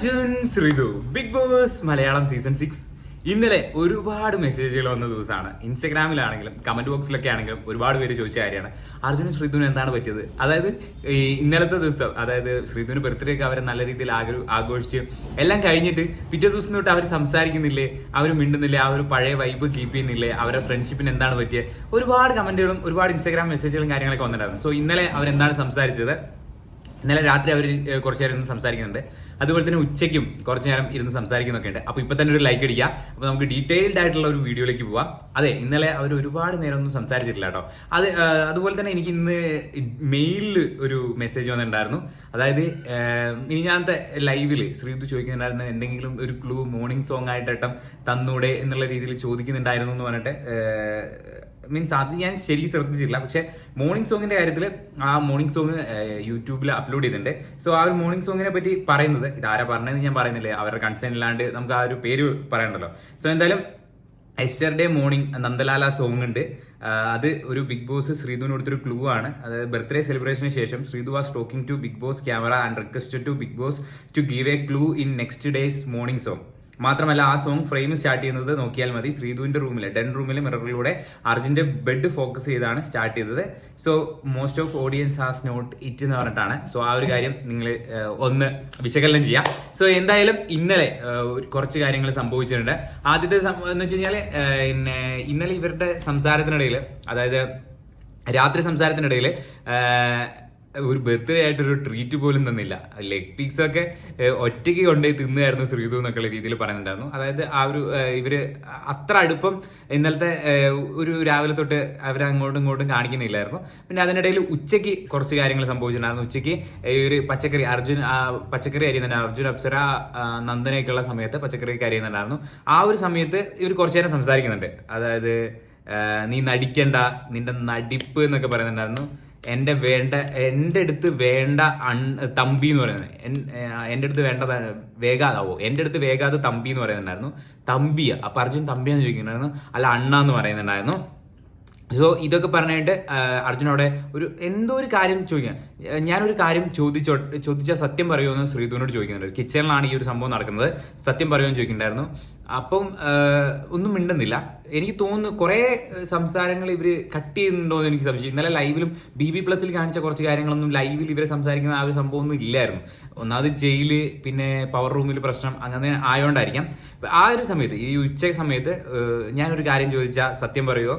Arjun Sreethu big boss Malayalam season six ഇന്നലെ ഒരുപാട് മെസ്സേജുകൾ വന്ന ദിവസമാണ്. ഇൻസ്റ്റഗ്രാമിലാണെങ്കിലും കമന്റ് ബോക്സിലൊക്കെ ആണെങ്കിലും ഒരുപാട് പേര് ചോദിച്ച കാര്യമാണ്. അർജുനും ശ്രീധുവിന് എന്താണ് പറ്റിയത്? അതായത് ഈ ഇന്നലത്തെ ദിവസം അതായത് ശ്രീധുവിന് ബർത്ത്ഡേ ഒക്കെ അവർ നല്ല രീതിയിൽ ആഘോഷിച്ച് എല്ലാം കഴിഞ്ഞിട്ട് പിറ്റേ ദിവസം തൊട്ട് അവർ സംസാരിക്കുന്നില്ലേ? അവർ മിണ്ടുന്നില്ലേ? ആ ഒരു പഴയ വൈബ് കീപ്പ് ചെയ്യുന്നില്ലേ? അവരുടെ ഫ്രണ്ട്ഷിപ്പിന് എന്താണ് പറ്റിയത് ഒരുപാട് കമന്റുകളും ഒരുപാട് ഇൻസ്റ്റാഗ്രാം മെസ്സേജുകളും കാര്യങ്ങളൊക്കെ വന്നിട്ടുണ്ടായിരുന്നു. സോ ഇന്നലെ അവരെന്താണ് സംസാരിച്ചത്? ഇന്നലെ രാത്രി അവർ കുറച്ച് നേരം സംസാരിക്കുന്നുണ്ട്. അതുപോലെ തന്നെ ഉച്ചയ്ക്കും കുറച്ച് നേരം ഇരുന്ന് സംസാരിക്കുന്നൊക്കെ ഉണ്ട്. അപ്പോൾ ഇപ്പൊ തന്നെ ഒരു ലൈക്ക് അടിക്കുക അപ്പോൾ നമുക്ക് ഡീറ്റെയിൽഡ് ആയിട്ടുള്ള ഒരു വീഡിയോയിലേക്ക് പോവാം. അതെ ഇന്നലെ അവർ ഒരുപാട് നേരം ഒന്നും സംസാരിച്ചിട്ടില്ല കേട്ടോ. അത് അതുപോലെ തന്നെ എനിക്ക് ഇന്ന് മെയിലിൽ ഒരു മെസ്സേജ് വന്നിട്ടുണ്ടായിരുന്നു. അതായത് ഇനി ഞാനത്തെ ലൈവിൽ ശ്രീതു ചോദിക്കുന്നുണ്ടായിരുന്നു എന്തെങ്കിലും ഒരു ക്ലൂ മോർണിംഗ് സോങ് ആയിട്ടേട്ടം തന്നൂടെ എന്നുള്ള രീതിയിൽ ചോദിക്കുന്നുണ്ടായിരുന്നു എന്ന് പറഞ്ഞിട്ട് മീൻസ് അത് ഞാൻ ശരി ശ്രദ്ധിച്ചില്ല പക്ഷേ മോർണിംഗ് സോങ്ങിന്റെ കാര്യത്തിൽ ആ മോർണിംഗ് സോങ് യൂട്യൂബിൽ അപ്ലോഡ് ചെയ്തിട്ടുണ്ട്. സോ ആ ഒരു മോർണിംഗ് സോങ്ങിനെ പറ്റി പറയുന്നത് ഇതാരാ പറഞ്ഞതെന്ന് ഞാൻ പറയുന്നില്ലേ? അവരുടെ കൺസേൺ ഇല്ലാണ്ട് നമുക്ക് ആ ഒരു പേര് പറയണ്ടല്ലോ. സോ എന്തായാലും എസ്റ്റർഡേ മോർണിംഗ് നന്ദലാല സോങ് ഉണ്ട്. അത് ഒരു ബിഗ് ബോസ് ശ്രീധുവിന് കൊടുത്തൊരു ക്ലൂ ആണ്. അതായത് ബർത്ത്ഡേ സെലിബ്രേഷന് ശേഷം Sreethu was talking to big boss camera and requested to big boss to give a clue in next days morning song മാത്രമല്ല ആ സോങ് ഫ്രെയിം സ്റ്റാർട്ട് ചെയ്യുന്നത് നോക്കിയാൽ മതി. ശ്രീധുവിന്റെ റൂമിലെ ഡെൻ റൂമിലെ മിററിലൂടെ അർജുന്റെ ബെഡ് ഫോക്കസ് ചെയ്താണ് സ്റ്റാർട്ട് ചെയ്തത്. So most of audience has note it എന്ന് പറഞ്ഞിട്ടാണ്. സോ ആ ഒരു കാര്യം നിങ്ങൾ ഒന്ന് വിശകലനം ചെയ്യാം. സോ എന്തായാലും ഇന്നലെ കുറച്ച് കാര്യങ്ങൾ സംഭവിച്ചിട്ടുണ്ട്. ആദ്യത്തെ എന്ന് വെച്ച് പിന്നെ ഇന്നലെ ഇവരുടെ സംസാരത്തിനിടയിൽ അതായത് രാത്രി സംസാരത്തിനിടയിൽ ഒരു ബർത്ത്ഡേ ആയിട്ട് ഒരു ട്രീറ്റ് പോലും തന്നില്ല. ലെഗ് പീക്സ് ഒക്കെ ഒറ്റയ്ക്ക് കൊണ്ടുപോയി തിന്നുകയായിരുന്നു ശ്രീതു എന്നൊക്കെയുള്ള രീതിയിൽ പറയുന്നുണ്ടായിരുന്നു. അതായത് ആ ഒരു ഇവർ അത്ര അടുപ്പം ഇന്നലത്തെ ഒരു രാവിലെ തൊട്ട് അവർ അങ്ങോട്ടും ഇങ്ങോട്ടും കാണിക്കുന്നില്ലായിരുന്നു. പിന്നെ അതിനിടയിൽ ഉച്ചയ്ക്ക് കുറച്ച് കാര്യങ്ങൾ സംഭവിച്ചിട്ടുണ്ടായിരുന്നു. ഉച്ചയ്ക്ക് ഈ ഒരു പച്ചക്കറി അർജുൻ പച്ചക്കറി അരിയുന്നുണ്ടായിരുന്നു അർജുൻ അപ്സര നന്ദനയൊക്കെയുള്ള സമയത്ത് പച്ചക്കറി അരിയുന്നുണ്ടായിരുന്നു. ആ ഒരു സമയത്ത് ഇവർ കുറച്ചു നേരം സംസാരിക്കുന്നുണ്ട്. അതായത് നീ നടിക്കണ്ട നിന്റെ നടിപ്പ് എന്നൊക്കെ പറയുന്നുണ്ടായിരുന്നു. എന്റെ വേണ്ട എന്റെ അടുത്ത് വേണ്ട അൺ തമ്പി എന്ന് പറയുന്നത്. എൻ- എന്റെ അടുത്ത് വേണ്ട വേഗാതാവോ? എന്റെ അടുത്ത് വേഗാതെ തമ്പി എന്ന് പറയുന്നുണ്ടായിരുന്നു. തമ്പിയ. അപ്പൊ അർജുൻ തമ്പിയാന്ന് ചോദിക്കുന്നുണ്ടായിരുന്നു. അല്ല അണ്ണ എന്ന് പറയുന്നുണ്ടായിരുന്നു. സോ ഇതൊക്കെ പറഞ്ഞിട്ട് അർജുനോടെ ഒരു എന്തോ ഒരു കാര്യം ചോദിക്കാം ഞാനൊരു കാര്യം ചോദിച്ചോ ചോദിച്ചാൽ സത്യം പറയുമെന്ന് ശ്രീധുവിനോട് ചോദിക്കുന്നുണ്ട്. കിച്ചണിലാണ് ഈ ഒരു സംഭവം നടക്കുന്നത്. സത്യം പറയുമെന്ന് ചോദിക്കുന്നുണ്ടായിരുന്നു. അപ്പം ഒന്നും മിണ്ടുന്നില്ല. എനിക്ക് തോന്നുന്നു കുറേ സംസാരങ്ങൾ ഇവർ കട്ട് ചെയ്യുന്നുണ്ടോ എന്ന് എനിക്ക് സംശയം. ഇന്നലെ ലൈവിലും ബി ബി പ്ലസിൽ കാണിച്ച കുറച്ച് കാര്യങ്ങളൊന്നും ലൈവിൽ ഇവരെ സംസാരിക്കുന്ന ആ ഒരു സംഭവം ഒന്നും ഇല്ലായിരുന്നു. ഒന്നാമത് ജയിൽ പിന്നെ പവർ റൂമിൽ പ്രശ്നം അങ്ങനെ ആയതുകൊണ്ടായിരിക്കാം ആ ഒരു സമയത്ത് ഈ ഉച്ച സമയത്ത് ഞാനൊരു കാര്യം ചോദിച്ചാൽ സത്യം പറയുമോ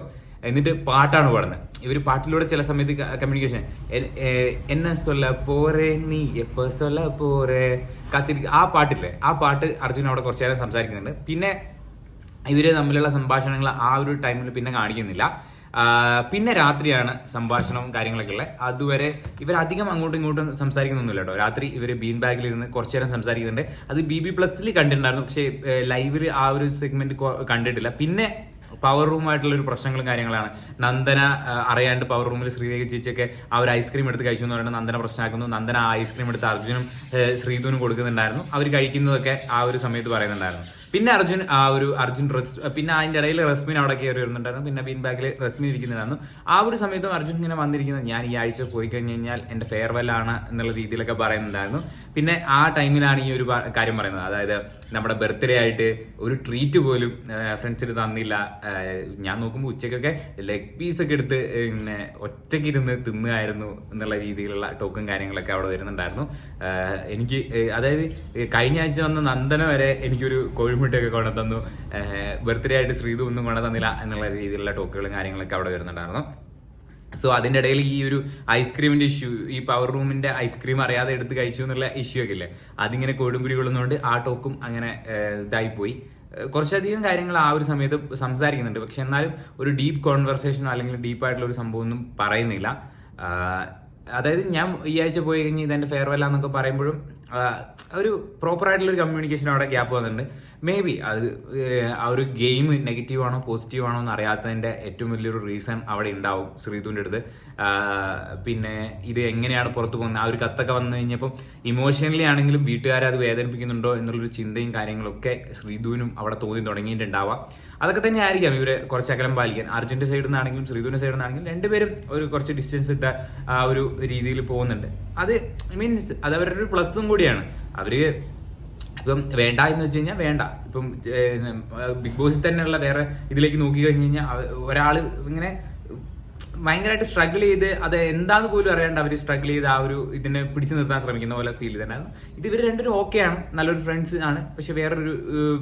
എന്നിട്ട് പാട്ടാണ് പാടുന്നത് ഇവർ പാട്ടിലൂടെ ചില സമയത്ത് കമ്മ്യൂണിക്കേഷൻ എന്നെ സൊല്ല പോരെ നീ എപ്പോ സൊല്ല പോരെ. കാത്തിരി ആ പാട്ടില്ലേ? ആ പാട്ട് അർജുൻ അവിടെ കുറച്ചു നേരം സംസാരിക്കുന്നുണ്ട്. പിന്നെ ഇവർ തമ്മിലുള്ള സംഭാഷണങ്ങൾ ആ ഒരു ടൈമിൽ പിന്നെ കാണിക്കുന്നില്ല. പിന്നെ രാത്രിയാണ് സംഭാഷണവും കാര്യങ്ങളൊക്കെ ഉള്ളത് അതുവരെ ഇവർ അധികം അങ്ങോട്ടും ഇങ്ങോട്ടും സംസാരിക്കുന്നൊന്നുമില്ല കേട്ടോ. രാത്രി ഇവർ ബീൻ ബാഗിൽ ഇരുന്ന് കുറച്ചു നേരം സംസാരിക്കുന്നുണ്ട്. അത് ബി ബി പ്ലസിൽ കണ്ടിട്ടുണ്ടായിരുന്നു. പക്ഷേ ലൈവിൽ ആ ഒരു സെഗ്മെന്റ് കണ്ടിട്ടില്ല. പിന്നെ പവർ റൂമായിട്ടുള്ള ഒരു പ്രശ്നങ്ങളും കാര്യങ്ങളാണ്. നന്ദന അറിയാണ്ട് പവർ റൂമിൽ ശ്രീരേഖ ചേച്ചിയൊക്കെ ആ ഒരു ഐസ്ക്രീം എടുത്ത് കഴിച്ചു എന്ന് പറയുന്നത് നന്ദന പ്രശ്നമാക്കുന്നു. നന്ദന ഐസ്ക്രീം എടുത്ത് അർജുനും ശ്രീധുവിനും കൊടുക്കുന്നുണ്ടായിരുന്നു. അവർ കഴിക്കുന്നതൊക്കെ ആ ഒരു സമയത്ത് പറയുന്നുണ്ടായിരുന്നു. പിന്നെ അർജുൻ ആ ഒരു അർജുൻ പിന്നെ അതിന്റെ ഇടയിൽ റസ്മിൻ അവിടെ കയറി വരുന്നുണ്ടായിരുന്നു. പിന്നെ ബീൻ ബാഗിൽ റസ്മിൻ ഇരിക്കുന്നുണ്ടായിരുന്നു ആ ഒരു സമയത്തും അർജുൻ ഇങ്ങനെ വന്നിരിക്കുന്നത് ഞാൻ ഈ ആഴ്ച പോയി കഴിഞ്ഞ് കഴിഞ്ഞാൽ എന്റെ ഫെയർവെൽ ആണ് എന്നുള്ള രീതിയിലൊക്കെ പറയുന്നുണ്ടായിരുന്നു. പിന്നെ ആ ടൈമിലാണ് ഈ ഒരു കാര്യം പറയുന്നത്. അതായത് നമ്മുടെ ബർത്ത്ഡേ ആയിട്ട് ഒരു ട്രീറ്റ് പോലും ഫ്രണ്ട്സിന് തന്നില്ല. ഞാൻ നോക്കുമ്പോൾ ഉച്ചക്കൊക്കെ ലെഗ് പീസ് ഒക്കെ എടുത്ത് പിന്നെ ഒറ്റയ്ക്ക് ഇരുന്ന് തിന്നുകയായിരുന്നു എന്നുള്ള രീതിയിലുള്ള ടോക്കും കാര്യങ്ങളൊക്കെ അവിടെ വരുന്നുണ്ടായിരുന്നു. എനിക്ക് അതായത് കഴിഞ്ഞ ആഴ്ച വന്ന നന്ദന വരെ എനിക്കൊരു കോഴിമുട്ടയൊക്കെ കൊണ്ടു തന്നു ബർത്ത്ഡേ ആയിട്ട് ശ്രീതു ഒന്നും കൊണ്ടു തന്നില്ല എന്നുള്ള രീതിയിലുള്ള ടോക്കുകളും കാര്യങ്ങളൊക്കെ അവിടെ വരുന്നുണ്ടായിരുന്നു. സോ അതിന്റെ ഇടയിൽ ഈ ഒരു ഐസ്ക്രീമിന്റെ ഇഷ്യൂ ഈ പവർ റൂമിന്റെ ഐസ്ക്രീം അറിയാതെ എടുത്ത് കഴിച്ചു എന്നുള്ള ഇഷ്യൂ ഒക്കെ ഇല്ലേ? അതിങ്ങനെ കൊടുമ്പുരി കൊള്ളുന്നതുകൊണ്ട് ആ ടോക്കും അങ്ങനെ ഇതായിപ്പോയി കുറച്ചധികം കാര്യങ്ങൾ ആ ഒരു സമയത്ത് സംസാരിക്കുന്നുണ്ട്. പക്ഷെ എന്നാലും ഒരു ഡീപ്പ് കോൺവെർസേഷനോ അല്ലെങ്കിൽ ഡീപ്പായിട്ടുള്ള ഒരു സംഭവം ഒന്നും പറയുന്നില്ല. അതായത് ഞാൻ ഈ ആഴ്ച പോയി കഴിഞ്ഞ് ഇതെന്റെ ഫെയർവെൽ എന്നൊക്കെ പറയുമ്പോഴും ഒരു ഒരു കമ്മ്യൂണിക്കേഷൻ അവിടെ ഗ്യാപ്പ് വന്നിട്ടുണ്ട്. മേ ബി അത് ആ ഒരു ഗെയിം നെഗറ്റീവ് ആണോ പോസിറ്റീവ് ആണോ എന്ന് അറിയാത്തതിന്റെ ഏറ്റവും വലിയൊരു റീസൺ അവിടെ ഉണ്ടാവും ശ്രീതുവിന്റെ അടുത്ത്. പിന്നെ ഇത് എങ്ങനെയാണ് പുറത്തു പോകുന്നത്? ആ ഒരു കത്തൊക്കെ വന്നു കഴിഞ്ഞപ്പം ഇമോഷണലി ആണെങ്കിലും വീട്ടുകാരെ അത് വേദനിപ്പിക്കുന്നുണ്ടോ എന്നുള്ളൊരു ചിന്തയും കാര്യങ്ങളൊക്കെ ശ്രീധുവിനും അവിടെ തോന്നി തുടങ്ങിയിട്ടുണ്ടാവാം. അതൊക്കെ തന്നെ ആയിരിക്കാം ഇവരെ കുറച്ച് അകലം പാലിക്കാൻ. അർജുന്റെ സൈഡിൽ നിന്നാണെങ്കിലും ശ്രീധുവിന്റെ സൈഡിൽ നിന്നാണെങ്കിലും രണ്ടുപേരും ഒരു കുറച്ച് ഡിസ്റ്റൻസ് ഇട്ട ആ ഒരു രീതിയിൽ പോകുന്നുണ്ട്. അത് മീൻസ് അത് അവരുടെ ഒരു പ്ലസും കൂടിയാണ്. അവർ ഇപ്പം വേണ്ട എന്ന് വെച്ച് കഴിഞ്ഞാൽ വേണ്ട. ഇപ്പം ബിഗ് ബോസിൽ തന്നെയുള്ള വേറെ ഇതിലേക്ക് നോക്കി കഴിഞ്ഞ് കഴിഞ്ഞാൽ ഒരാൾ ഇങ്ങനെ ഭയങ്കരമായിട്ട് സ്ട്രഗിൾ ചെയ്ത് അത് എന്താന്ന് പോലും അറിയാണ്ട് അവർ സ്ട്രഗിൾ ചെയ്ത് ആ ഒരു ഇതിനെ പിടിച്ചു നിർത്താൻ ശ്രമിക്കുന്ന പോലെ ഫീൽ ചെയ്തിട്ടുണ്ടായിരുന്നു. ഇത് ഇവർ രണ്ടുപേരും ഓക്കെയാണ് നല്ലൊരു ഫ്രണ്ട്സ് ആണ്. പക്ഷെ വേറൊരു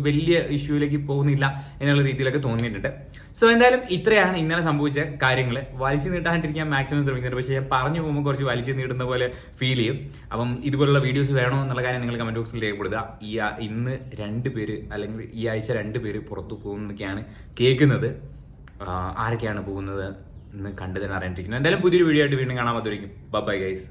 വലിയ ഇഷ്യൂയിലേക്ക് പോകുന്നില്ല എന്നുള്ള രീതിയിലൊക്കെ തോന്നിയിട്ടുണ്ട്. സോ എന്തായാലും ഇത്രയാണ് ഇന്നലെ സംഭവിച്ച കാര്യങ്ങൾ വലിച്ചു നീട്ടാണ്ടിരിക്കാൻ മാക്സിമം ശ്രമിക്കുന്നുണ്ട്. പക്ഷേ ഞാൻ പറഞ്ഞു പോകുമ്പോൾ കുറച്ച് വലിച്ചു നീട്ടുന്ന പോലെ ഫീൽ ചെയ്യും. അപ്പം ഇതുപോലുള്ള വീഡിയോസ് വേണോ എന്നുള്ള കാര്യം നിങ്ങൾ കമന്റ് ബോക്സിൽ രേഖപ്പെടുത്തുക. ഈ ഇന്ന് രണ്ട് പേര് അല്ലെങ്കിൽ ഈ ആഴ്ച രണ്ട് പേര് പുറത്തു പോകുന്നൊക്കെയാണ് കേൾക്കുന്നത്. ആരൊക്കെയാണ് പോകുന്നത്? എന്ന് കണ്ടു തന്നെ അറിയാണ്ടിരിക്കുന്നത് എന്തായാലും പുതിയൊരു വീഡിയോ ആയിട്ട് വീണ്ടും കാണാൻ മതിയായിരിക്കും ബൈ ഗൈസ്